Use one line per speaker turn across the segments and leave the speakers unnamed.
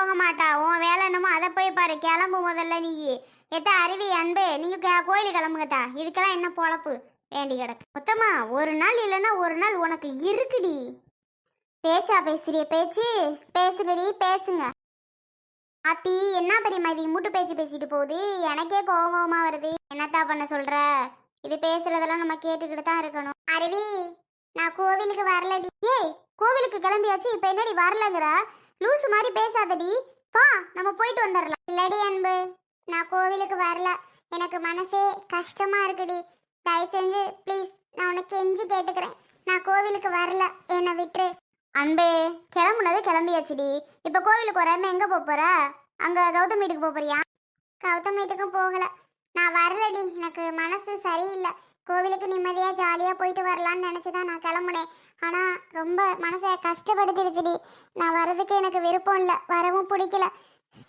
போக மாட்டா உன் வேலை என்னமோ அதை போய் பாரு கிளம்பு முதல்ல நீ. எத்தா அருவி அன்பு நீங்கள் கோயிலுக்கு கிளம்புங்கத்தா. இதுக்கெல்லாம் என்ன பொழப்பு? வேண்டி கிடக்கு. மொத்தமா ஒரு நாள் இல்லைன்னா ஒரு நாள் உனக்கு இருக்குடி. பேச்சா பேசுறிய பேச்சு? பேசுகடி பேசுங்க. அத்தி என்ன பெரியம்மா இது? மூட்டு பேச்சு பேசிட்டு போகுது. எனக்கே கோவம் கோவமா வருது. என்னத்தா பண்ண சொல்ற? இது பேசுறதெல்லாம் நம்ம கேட்டுக்கிட்டு தான் இருக்கணும். அருவி நான் கோவிலுக்கு வரலடி. ஏய் கோவிலுக்கு கிளம்பியாச்சு இப்போ என்னடி வரலங்கிற? லூசு மாதிரி பேசாதடி. பா நம்ம போயிட்டு வந்துடலாம் இல்லடி அன்பு நான் கோவிலுக்கு வரல. எனக்கு மனசே கஷ்டமா இருக்குடி. தயவு செஞ்சு ப்ளீஸ் நான் உனக்கு கெஞ்சி கேட்டுக்கிறேன். நான் கோவிலுக்கு வரல. என்னை விட்டுரு. அன்பே கிளம்புனது கிளம்பியாச்சுடி. இப்போ கோவிலுக்கு வராம எங்க போப் போற? அங்கே கௌதம் வீட்டுக்கு போக போறியா? கௌதம் வீட்டுக்கும் போகல. நான் வரலடி. எனக்கு மனசு சரியில்லை. கோவிலுக்கு நிம்மதியாக ஜாலியாக போயிட்டு வரலான்னு நினச்சி தான் நான் கிளம்புனேன். ஆனால் ரொம்ப மனசை கஷ்டப்படுத்திடுச்சுடி. நான் வர்றதுக்கு எனக்கு விருப்பம் இல்லை. வரவும் பிடிக்கல.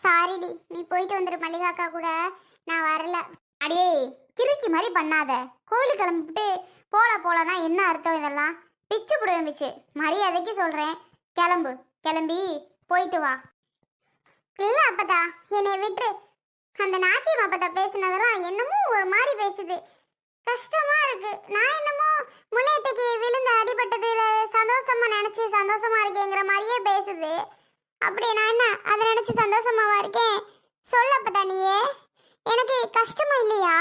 சாரிடி நீ போயிட்டு வந்துடு மல்லிகாக்கா கூட. நான் வரல. அடியே கிறுக்கி மாதிரி பண்ணாத. கோவிலுக்கு கிளம்பிட்டு போல போலனா என்ன அர்த்தம் இதெல்லாம்? பிச்சு புடுவேன் பிச்சு மரியாதைக்கு சொல்கிறேன் கிளம்பு. கிளம்பி போயிட்டு வா. இல்லை அப்பதா. என்னை விட்டு அந்த நாச்சியம் அப்பதா பேசினதெல்லாம் என்னமோ ஒரு மாதிரி பேசுது. கஷ்டமா இருக்கு. நான் என்னமோ முள்ளையத்தைக்கு விழுந்து அடிபட்டதுல சந்தோஷமா நினைச்சு சந்தோஷமா இருக்கேங்கிற மாதிரியே பேசுது. அப்படி நான் என்ன அதை நினைச்சு சந்தோஷமாவா இருக்கேன்? சொல்லப்ப நீயே எனக்கு கஷ்டமா இல்லையா?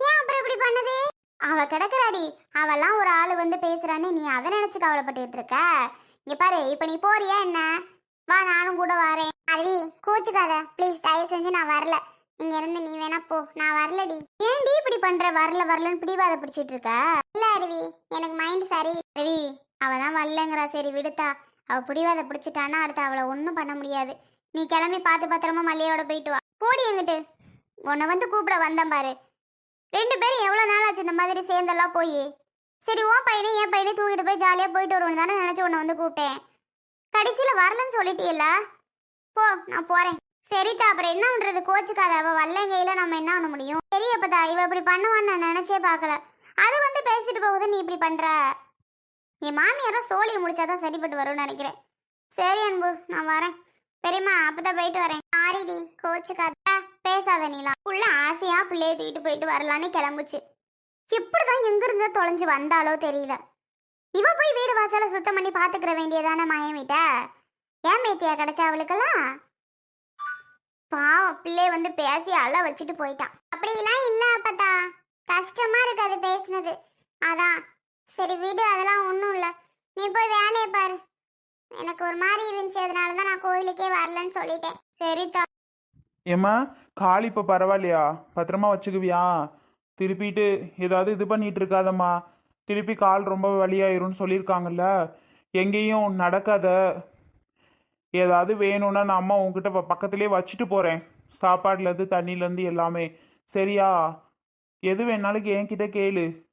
ஏன் அப்புறம் இப்படி பண்ணுது? அவ கிடக்குறாடி. அவெல்லாம் ஒரு ஆள் வந்து பேசுறான்னு நீ அதை நினைச்சு கவலைப்பட்டுட்டு இருக்க? இங்க பாரு இப்ப நீ போறியா என்ன? வா நானும் கூட வரேன். அருவி கோச்சுக்காத. ப்ளீஸ் தயவு செஞ்சு நான் வரல. இங்க இருந்து நீ வேணா போ. நான் வரலடி. ஏன்டி இப்படி பண்ற? வரல வரலன்னு பிடிவாத பிடிச்சிட்டு இருக்க? இல்ல அருவி. எனக்கு மைண்ட் சரி அருவி அவ தான் வரலங்கிறா. சரி விடுத்தா. அவ பிடிவாத பிடிச்சிட்டானா அடுத்து அவளை ஒன்றும் பண்ண முடியாது. நீ கிளம்பி பார்த்து பத்திரமா மல்லியோட போயிட்டு வா. போடி எங்கிட்டு? உன்னை வந்து கூப்பிட வந்தேன் பாரு. ரெண்டு பேரும் எவ்வளோ நாள் ஆச்சு இந்த மாதிரி சேர்ந்தெல்லாம் போய்? சரி உன் பையனே என் பையனே தூக்கிட்டு போய் ஜாலியாக போயிட்டு வருவோம் தானே நினச்சி உன்னை வந்து கூப்பிட்டேன். கடைசியில் வரலன்னு சொல்லிட்டீல்ல போ நான் போகிறேன் சரிதா அப்புறம் என்ன பண்ணுறது கோச்சுக்காத. அவள் வல்லங்கையில் நம்ம என்ன பண்ண முடியும்? சரி அப்பதா இவ இப்படி பண்ணுவான்னு நான் நினச்சே பார்க்கல. அது வந்து பேசிட்டு போகுது நீ இப்படி பண்ணுற என் மாமியாரும் சோழியை முடிச்சாதான் சரிப்பட்டு வரும்னு நினைக்கிறேன். சரி அன்பு நான் வரேன். பெரியம்மா அப்பதான் போயிட்டு வரேன். சாரிடி கோச்சுக்காத. பேசாத நீலா. புள்ள ஆசையா பிள்ளைய தூக்கிட்டு போயிட்டு வரலான்னு கிளம்புச்சு. எப்படிதான் எங்க இருந்தா தொலைஞ்சு வந்தாலோ தெரியல. இவ போய் வீடு வாசல சுத்தம் பண்ணி பாத்துக்கிற வேண்டியதானே மயம் வீட்ட? ஏன் மேத்தியா கிடைச்சா அவளுக்கெல்லாம்? பாவம் பிள்ளைய வந்து பேசி அழ வச்சுட்டு போயிட்டான். அப்படிலாம் இல்ல அப்பதா கஷ்டமா இருக்கு அது பேசினது. அதான். சரி வீடு அதெல்லாம் ஒன்றும் இல்லை. நீ போய் வேலையை பாரு. எனக்கு ஒரு மாதிரி இருந்துச்சு. அதனால தான் நான் கோயிலுக்கே வரலன்னு சொல்லிட்டேன். சரிதா
ஏம்மா கால் இப்போ பரவாயில்லையா? பத்திரமா வச்சுக்குவியா? திருப்பிட்டு ஏதாவது இது பண்ணிட்டு இருக்காதம்மா. திருப்பி கால் ரொம்ப வலியாயிரும்னு சொல்லியிருக்காங்கல்ல. எங்கேயும் நடக்காத. ஏதாவது வேணும்னா நான் அம்மா உங்ககிட்ட ப- பக்கத்துலேயே வச்சுட்டு போகிறேன் சாப்பாடுலேருந்து தண்ணியிலேருந்து எல்லாமே. சரியா? எது வேணாலும் என்கிட்ட கேளு.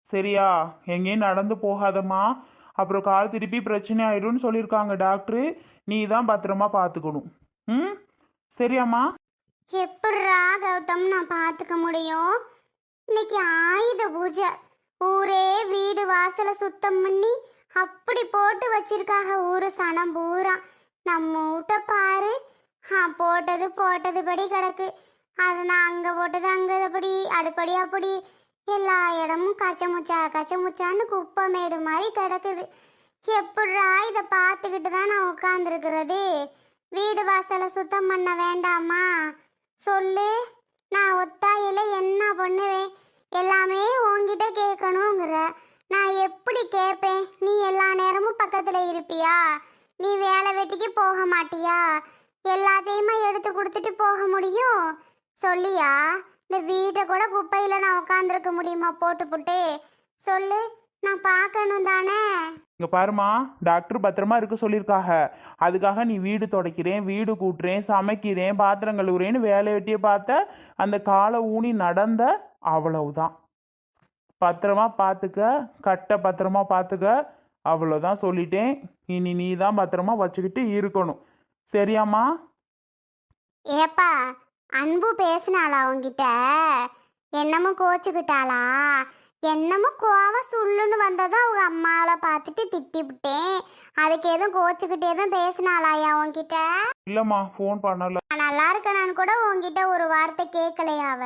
சரியா? எங்கேயும் நடந்து போகாதம்மா. அப்புறம் கால் திருப்பி பிரச்சனை ஆயிடும்னு சொல்லியிருக்காங்க டாக்டரு. நீ தான் பத்திரமா பார்த்துக்கணும். ம்? சரியாம்மா?
எப்படா கௌதம் நான் பார்த்துக்க முடியும்? இன்னைக்கு ஆயுத பூஜை. ஊரே வீடு வாசலை சுத்தம் பண்ணி அப்படி போட்டு வச்சிருக்காங்க. ஊரு சனம் பூரா. நம்ம வீட்டை பாரு. போட்டது போட்டது படி கிடக்கு. அது நான் அங்கே போட்டது அங்கே அப்படி அடுப்படி அப்படி. எல்லா இடமும் கச்சமுச்சா கச்சமுச்சான்னு கச்ச முச்சான்னு குப்பை மேடு மாதிரி கிடக்குது. எப்படா இதை பார்த்துக்கிட்டு தான் நான் உட்காந்துருக்கிறது வீடு வாசலை சுத்தம் பண்ண வேண்டாமா? சொல்லு. நான் ஒத்தாயில் என்ன பண்ணுவேன்? எல்லாமே உன்கிட்ட கேட்கணுங்கிற. நான் எப்படி கேட்பேன்? நீ எல்லா நேரமும் பக்கத்தில் இருப்பியா? நீ வேலை வெட்டிக்கு போக மாட்டியா? எல்லாத்தையுமே எடுத்து கொடுத்துட்டு போக முடியும்? சொல்லியா? இந்த வீட்டை கூட குப்பையில் நான் உட்காந்துருக்க முடியுமா? போட்டு புட்டு. சொல்லு நான் பார்க்கணும் தானே?
இங்க பாருமா டாக்டர் பத்திரமா இருக்க சொல்லியிருக்காக. அதுக்காக நீ வீடு துடைக்கிறேன் வீடு கூட்டுறேன் சமைக்கிறேன் பாத்திரம் கழுவுறேன்னு வேலை வெட்டியை பார்த்த அந்த காலை ஊனி நடந்த அவ்வளவுதான். பத்திரமா பார்த்துக்க கட்ட பத்திரமா பார்த்துக்க அவ்வளோதான் சொல்லிட்டேன். இனி நீ தான் பத்திரமா வச்சுக்கிட்டு இருக்கணும். சரியாம்மா?
ஏப்பா அன்பு பேசினாளா உன்கிட்ட? என்னமோ கோச்சுக்கிட்டாளா? என்னமோ கோவம் சுள்ளுன்னு வந்ததும் அவங்க அம்மாவை பார்த்துட்டு திட்டிவிட்டேன். அதுக்கு எதுவும் கோச்சுக்கிட்டு எதுவும் பேசினாளாயா உன்கிட்ட?
இல்லம்மா ஃபோன் பண்ணல.
நான் நல்லா இருக்கணும்னு கூட உன்கிட்ட ஒரு வார்த்தை கேட்கலையா அவ?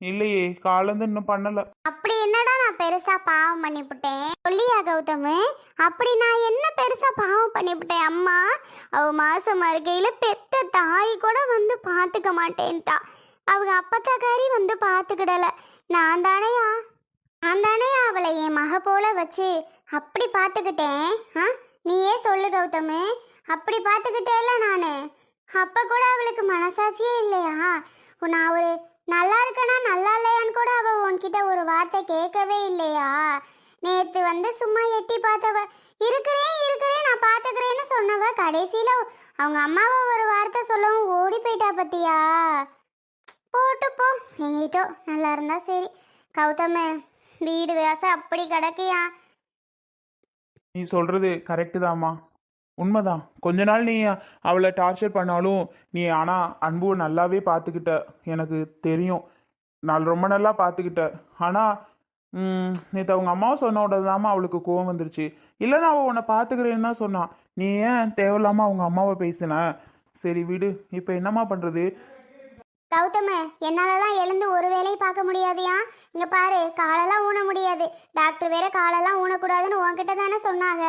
இல்லையே காலந்து இன்னும் பண்ணல.
அப்படி என்னடா நான் பெருசா பாவம் பண்ணிவிட்டேன் சொல்லியா கௌதம்? அப்படி நான் என்ன பெருசா பாவம் பண்ணிவிட்டேன் அம்மா? அவ மாசமா இருக்கையில பெத்த தாய் கூட வந்து பார்த்துக்க மாட்டேன்ட்டா. அவங்க அப்பத்தாக்காரி வந்து பாத்துக்கிடல. நான் தானேயா? நான் தானே அவளை என் மக போல வச்சு அப்படி பார்த்துக்கிட்டேன் ஆ? நீயே சொல்லு கௌதம். அப்படி பார்த்துக்கிட்டேல நானு. அப்போ கூட அவளுக்கு மனசாட்சியே இல்லையா? நான் ஒரு நல்லா இருக்கனா? நல்லா இல்லையான்னு கூட அவள் உன்கிட்ட ஒரு வார்த்தை கேட்கவே இல்லையா? நேற்று வந்து சும்மா எட்டி பார்த்தவ இருக்கிறேன் இருக்கிறேன் நான் பார்த்துக்கிறேன்னு சொன்னவ கடைசியில் அவங்க அம்மாவை ஒரு வார்த்தை சொல்லவும் ஓடி போயிட்டா பத்தியா? போட்டு போ. எங்கிட்டோ? நல்லா இருந்தா சரி. கௌதம வீடு வியாசம் அப்படி கிடக்கியா?
நீ சொல்றது கரெக்டு தாம்மா. உண்மைதான். கொஞ்ச நாள் நீ அவளை டார்ச்சர் பண்ணாலும் நீ ஆனால் அன்பு நல்லாவே பார்த்துக்கிட்ட. எனக்கு தெரியும். நான் ரொம்ப நல்லா பார்த்துக்கிட்ட. ஆனால் நேற்று அவங்க அம்மாவை சொன்ன உடனே அவளுக்கு கோவம் வந்துருச்சு. இல்லைன்னா அவள் உன்னை பார்த்துக்கிறேன்னு தான் சொன்னான் நீ ஏன் தேவையில்லாமல் அவங்க அம்மாவை பேசின? சரி விடு. இப்போ என்னம்மா பண்ணுறது
கௌதம என்னாலலாம் எழுந்து ஒரு வேலையை பார்க்க முடியாதியா? இங்க பாரு காலெல்லாம் ஊன முடியாது. டாக்டர் வேற காலெல்லாம் ஊனக்கூடாதுன்னு உன்கிட்ட தானே சொன்னாங்க.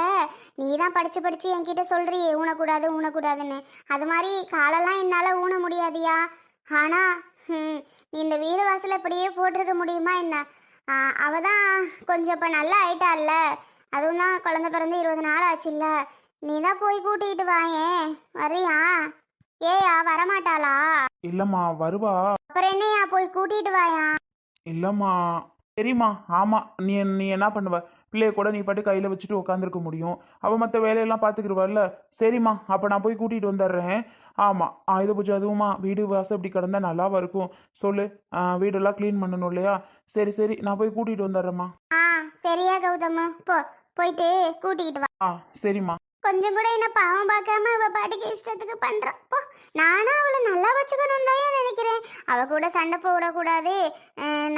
நீ தான் படிச்சு படிச்சு என்கிட்ட சொல்றியே ஊனக்கூடாது ஊனக்கூடாதுன்னு. அது மாதிரி காலெல்லாம் என்னால ஊன முடியாதியா? ஆனா நீ இந்த வீடு வாசல் இப்படியே போட்டிருக்க முடியுமா என்ன? அவ தான் கொஞ்சம் இப்போ நல்லா ஆயிட்டால்ல. அதுவும் தான் குழந்தை பிறந்து இருபது நாள் ஆச்சுல்ல. நீ தான் போய் கூட்டிகிட்டு வாயேன். வரியா ஏயா வரமாட்டாளா?
இல்லைம்மா வருவா.
அப்புறம் என்னையா போய் கூட்டிட்டு வாயா?
இல்லைம்மா. சரிம்மா ஆமாம் நீ நீ என்ன பண்ணுவ? பிள்ளைய கூட நீ பாட்டு கையில் வச்சுட்டு உட்காந்துருக்க முடியும். அவள் மற்ற வேலையெல்லாம் பார்த்துக்கிருவாள்ல சரிம்மா அப்போ நான் போய் கூட்டிகிட்டு வந்துடுறேன். ஆமாம் ஆயுத பூஜை அதுவுமா வீடு வாசல் இப்படி கிடந்தா நல்லாவா இருக்கும்? சொல்லு. வீடெல்லாம் க்ளீன் பண்ணணும் இல்லையா? சரி சரி நான் போய் கூட்டிகிட்டு வந்துடுறேம்மா.
சரியா கௌதம் போ போயிட்டு கூட்டிகிட்டு வா.
ஆ சரிம்மா.
கொஞ்சம் கூட என்ன பாவம் பார்க்காம அவ பாட்டுக்கு இஷ்டத்துக்கு பண்றா. போ நானும் அவளை நல்லா வச்சுக்கணும் தான் நினைக்கிறேன். அவ கூட சண்டை போடக்கூடாது.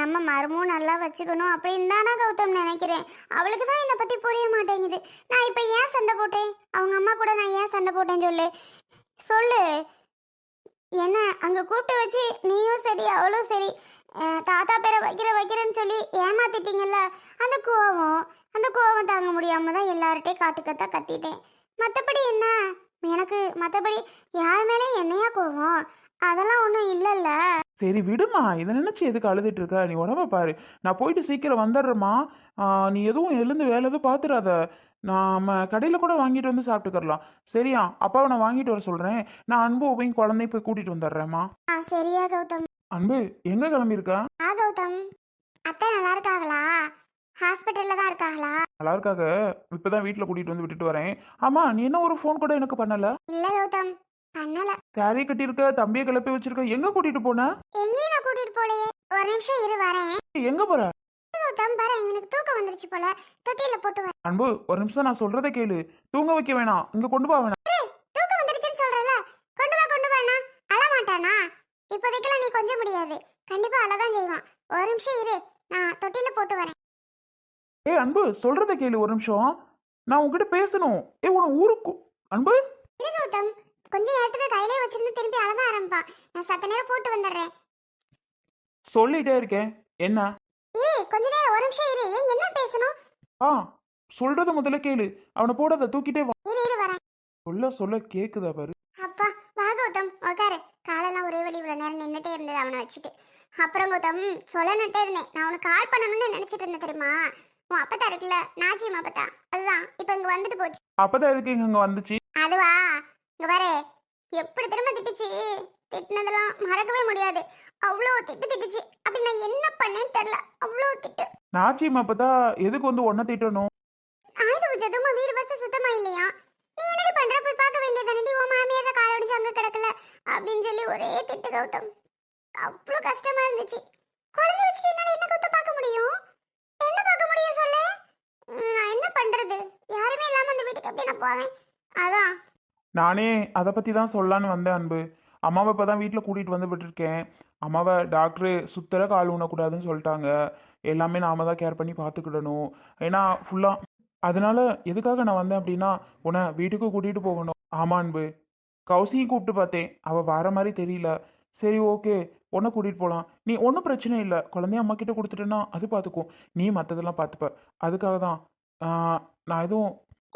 நம்ம மருமும் நல்லா வச்சுக்கணும் அப்படின்னு தானே கௌதம் நினைக்கிறேன். அவளுக்கு தான் என்னை பத்தி புரிய மாட்டேங்குது. நான் இப்போ ஏன் சண்டை போட்டேன்? அவங்க அம்மா கூட நான் ஏன் சண்டை போட்டேன்னு சொல்லு. சொல்லு. என்ன அங்கே கூப்பிட்டு வச்சு நீயும் சரி அவளும் சரி. தாத்தா பேரை வைக்கிற வைக்கிறேன்னு சொல்லி ஏமாத்திட்டீங்கல்ல? அந்த கோவம் அந்த கோவம் தாங்க முடியாம தான் எல்லார்ட்டையும் காட்டுக்கத்தான் கத்திட்டேன். மற்றபடி என்ன? எனக்கு மற்றபடி யார் மேலே என்னையா கோவம்? அதெல்லாம் ஒன்றும் இல்லைல்ல.
சரி விடுமா. இதை நினச்சி எதுக்கு அழுதுட்டு இருக்க? நீ உடம்ப பாரு. நான் போயிட்டு சீக்கிரம் வந்துடுறேம்மா. நீ எதுவும் எழுந்து வேலை எதுவும் பார்த்துடாத நாம கடையில் கூட வாங்கிட்டு வந்து சாப்பிட்டுக்கறலாம். சரியா? அப்பாவை நான் வாங்கிட்டு வர சொல்கிறேன் நான் அன்பு போய் குழந்தைய போய் கூட்டிகிட்டு வந்துடுறேம்மா.
ஆ சரியா கௌதம்.
அன்பு எங்கே கிளம்பியிருக்கா?
ஆ கௌதம். அத்தை நல்லா இருக்காங்களா? இருக்காங்களா
நல்லா இருக்காக இப்போ தான் வீட்டில் கூட்டிகிட்டு வந்து விட்டுட்டு வரேன். ஆமாம் நீ என்ன ஒரு ஃபோன் கூட எனக்கு பண்ணலை?
இல்லை கௌதம் பண்ணல.
சாரி கட்டியிருக்க தம்பியை கிளப்பி வச்சிருக்க எங்கே கூட்டிகிட்டு போன?
எங்கேயும் நான் கூட்டிட்டு போலையே. ஒரு நிமிஷம் இரு வரேன்.
எங்கே போகிற
கௌதம் இவனுக்கு தூக்கம் வந்துருச்சு போல. தொட்டியில போட்டு வரேன்
அன்பு ஒரு நிமிஷம் நான் சொல்கிறத கேளு. தூங்க வைக்க வேணாம். இங்கே கொண்டு போக வேணாம்
தூக்கம் வந்துருச்சுன்னு சொல்றல கொண்டு வா கொண்டு வாண்ணா அழ மாட்டானா? இப்போதைக்கெல்லாம் நீ கொஞ்சம் முடியாது. கண்டிப்பா அழதான் செய்வான். ஒரு நிமிஷம் இரு. நான் தொட்டில போட்டு வரேன்.
ஏய் அன்பு சொல்றத கேளு ஒரு நிமிஷம். நான் உன்கிட்ட பேசணும். ஏ உன ஊருக்கு அன்பு?
கௌதம் கொஞ்ச நேரத்துக்கு கையிலே வச்சிருந்து திரும்பி அழதான் ஆரம்பிப்பான். நான் சத்த நேரம் போட்டு வந்துடுறேன்.
சொல்லிட்டே இருக்கேன். என்ன?
இரு கொஞ்ச நேரம் ஒரு நிமிஷம் இரு. ஏன் என்ன பேசணும்?
ஆ சொல்றத முதல்ல கேளு. அவனை போடாத தூக்கிட்டே வா.
இரு இரு வரேன்.
சொல்ல சொல்ல கேக்குதா பாரு.
அப்பா வா கௌதம் உட்காரு காலெல்லாம் ஒரே வழி இவ்வளோ நேரம் நின்றுட்டே இருந்தது அவனை வச்சுட்டு. அப்புறம் கௌதம் சொல்லணுட்டே இருந்தேன். நான் உனக்கு கால் பண்ணணும்னு நினச்சிட்டு இருந்தேன் தெரியுமா? உன் அப்பத்தா இருக்குல்ல நாச்சியம் அப்பத்தா. அதுதான் இப்போ இங்கே வந்துட்டு போச்சு.
அப்பதான் எதுக்கு இங்க இங்க வந்துச்சு?
அதுவா? இங்க பாரு எப்படி திரும்ப திட்டுச்சு? திட்டினதெல்லாம் மறக்கவே முடியாது. அவ்வளோ திட்டு திட்டுச்சு. அப்படி நான் என்ன பண்ணேன்னு தெரியல. அவ்வளோ திட்டு.
நாச்சியம் அப்பதான் எதுக்கு வந்து ஒன்ன திட்டணும்?
ஆயுத பூஜை வீடு பஸ் சுத்தமா இல்லையா? நீ என்னடி பண்ற? போய் பார்க்க வேண்டியதானடி உன் மாமியார் கால் ஒடிச்சு அங்க கிடக்கல. அப்படின்னு சொல்லி ஒரே திட்டு கௌதம் அவ்வளோ கஷ்டமா இருந்துச்சு. குழந்தை வச்சுட்டு என்னால என்ன கௌதம் பார்க்க முடியும்? என்ன சொல்லு. நான் என்ன பண்றது? யாருமே இல்லாம அந்த வீட்டுக்கு எப்படி நான் போவேன்? அதான்.
நானே அதை பத்தி தான் சொல்லலான்னு வந்தேன் அன்பு. அம்மாவை இப்போ தான் வீட்டில் கூட்டிகிட்டு வந்து விட்டுருக்கேன். அம்மாவை டாக்டரு சுத்தர கால் ஊனக்கூடாதுன்னு சொல்லிட்டாங்க. எல்லாமே நாம தான் கேர் பண்ணி பார்த்துக்கிடணும். ஏன்னா ஃபுல்லாக அதனால எதுக்காக நான் வந்தேன் அப்படின்னா உன்னை வீட்டுக்கு கூட்டிகிட்டு போகணும். ஆமா அன்பு. கௌசியும் கூப்பிட்டு பார்த்தேன். அவள் வர மாதிரி தெரியல. சரி ஓகே. உன்னை கூட்டிகிட்டு போகலாம் நீ ஒன்றும் பிரச்சனை இல்லை. குழந்தைய அம்மா கிட்ட கொடுத்துட்டேன்னா அது பார்த்துக்கும் நீ மற்றதெல்லாம் பார்த்துப்ப அதுக்காக தான். நான் எதுவும்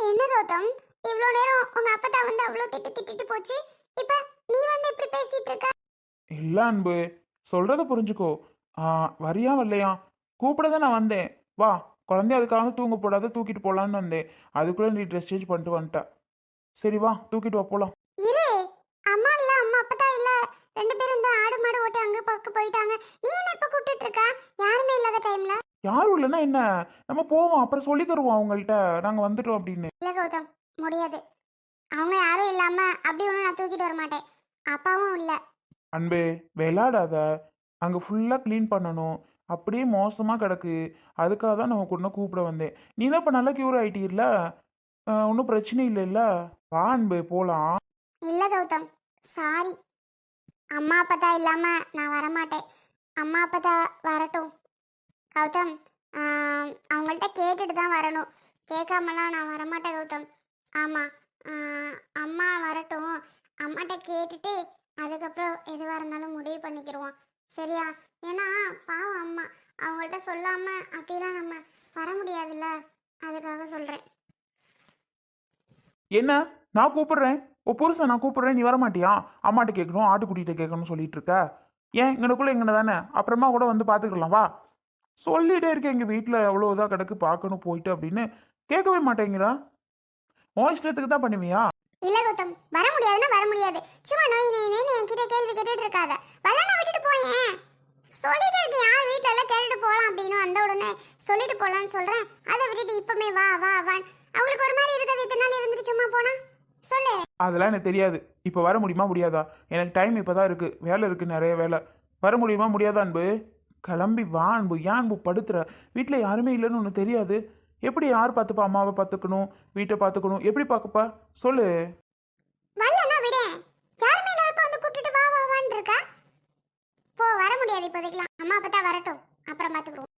என்ன கௌதம்? இவ்வளோ நேரம் உங்க அப்பத்தா வந்து அவ்வளோ திட்டு திட்டிட்டு போச்சு. இப்போ நீ வந்து இப்படி பேசிட்டு இருக்க?
இல்லை அன்பு. சொல்கிறத புரிஞ்சுக்கோ. வரியா வரலையா? கூப்பிட தான் நான் வந்தேன். வா குழந்தைய அதுக்காக தூங்க போடாத தூக்கிட்டு போகலான்னு வந்தேன். அதுக்குள்ளே நீ ட்ரெஸ் சேஞ்ச் பண்ணிட்டு வந்துட்ட. சரி வா தூக்கிட்டு வா போகலாம்
இரு. அம்மா இல்ல அம்மா அப்பதா இல்ல. ரெண்டு பேரும் இந்த ஆடு மாடு ஓட்டி அங்க பக்கம் போயிட்டாங்க. நீ என்ன இப்ப கூப்பிட்டுட்டு இருக்க யாருமே இல்லாத டைம்ல
யாரும் இல்லைன்னா என்ன? நம்ம போவோம். அப்புறம் சொல்லி தருவோம் அவங்கள்ட்ட. நாங்கள் வந்துட்டோம் அப்படின்னு.
இல்ல கௌதம் முடியாது. அவங்க யாரும் இல்லாம அப்படி ஒன்றும் நான் தூக்கிட்டு வர மாட்டேன். அப்பாவும் இல்ல.
அன்பே விளாடாத அங்கே ஃபுல்லாக க்ளீன் பண்ணணும். அப்படியே மோசமாக கிடக்கு. அதுக்காக தான் நம்ம கூட கூப்பிட வந்தேன். நீ தான் இப்போ நல்லா க்யூர் ஆகிட்டீர்ல ஒன்றும் பிரச்சனை இல்லைல்ல? வா அன்பு போகலாம்
இல்ல கௌதம். சாரி அம்மா அப்பதா இல்லாமல் நான் வரமாட்டேன். அம்மா அப்பதா வரட்டும். கௌதம் அவங்கள்ட்ட கேட்டுட்டு தான் வரணும். கேட்காமலாம் நான் வரமாட்டேன் கௌதம். ஆமாம் அம்மா வரட்டும். அம்மாட்ட கேட்டுட்டு அதுக்கப்புறம் எதுவாக இருந்தாலும் முடிவு பண்ணிக்கிடுவோம் சரியா? ஏன்னா பாவம் அம்மா. அவங்கள்ட்ட சொல்லாமல் அப்படிலாம் நம்ம வர முடியாதுல்ல. அதுக்காக சொல்கிறேன்
என்ன? நான் கூப்பிடுறேன். ஓ புருஷன் நான் கூப்பிடுறேன் நீ வர மாட்டியா அம்மாட்ட கேட்கணும் ஆட்டுக்குட்டிகிட்ட கேட்கணும்னு சொல்லிட்டு இருக்க. ஏன்? இங்கனக்குள்ளே எங்கன தானே? அப்புறமா கூட வந்து பார்த்துக்கலாம் வா. சொல்லிட்டே இருக்கேன் எங்கள் வீட்டில் எவ்வளோ இதாக கிடக்கு பார்க்கணும் போயிட்டு அப்படின்னு. கேட்கவே மாட்டேங்கிறா. உன் இஷ்டத்துக்கு தான் பண்ணுவியா?
இல்ல கௌதம் வர முடியாதுன்னா வர முடியாது. சும்மா நோய் நோய் நோய் என்கிட்ட கேள்வி கேட்டுட்டு இருக்காத. வரலாம் விட்டுட்டு போயேன். சொல்லிட்டு இருக்கேன் யார் வீட்ல எல்லாம் கேட்டுட்டு போலாம் அப்படின்னு வந்த உடனே சொல்லிட்டு போலாம்னு சொல்றேன். அதை விட்டுட்டு இப்பமே வா வா வா அவங்களுக்கு ஒரு மாதிரி இருக்காது இத்தனை நாள் இருந்துட்டு சும்மா போனா? சொல்லு.
அதெல்லாம் எனக்கு தெரியாது. இப்போ வர முடியுமா முடியாதா? எனக்கு டைம் இப்போ தான் இருக்குது வேலை இருக்குது நிறைய வேலை. வர முடியுமா முடியாதா அன்பு? கிளம்பி வா அன்பு. ஏன் அன்பு படுத்துற? வீட்டில் யாருமே இல்லைன்னு ஒன்று தெரியாது. எப்படி யார் பார்த்துப்பா? அம்மாவை பார்த்துக்கணும் வீட்டை பார்த்துக்கணும். எப்படி பார்க்கப்பா? சொல்லு.
வரட்டும். அப்புறம் பார்த்துக்குறோம்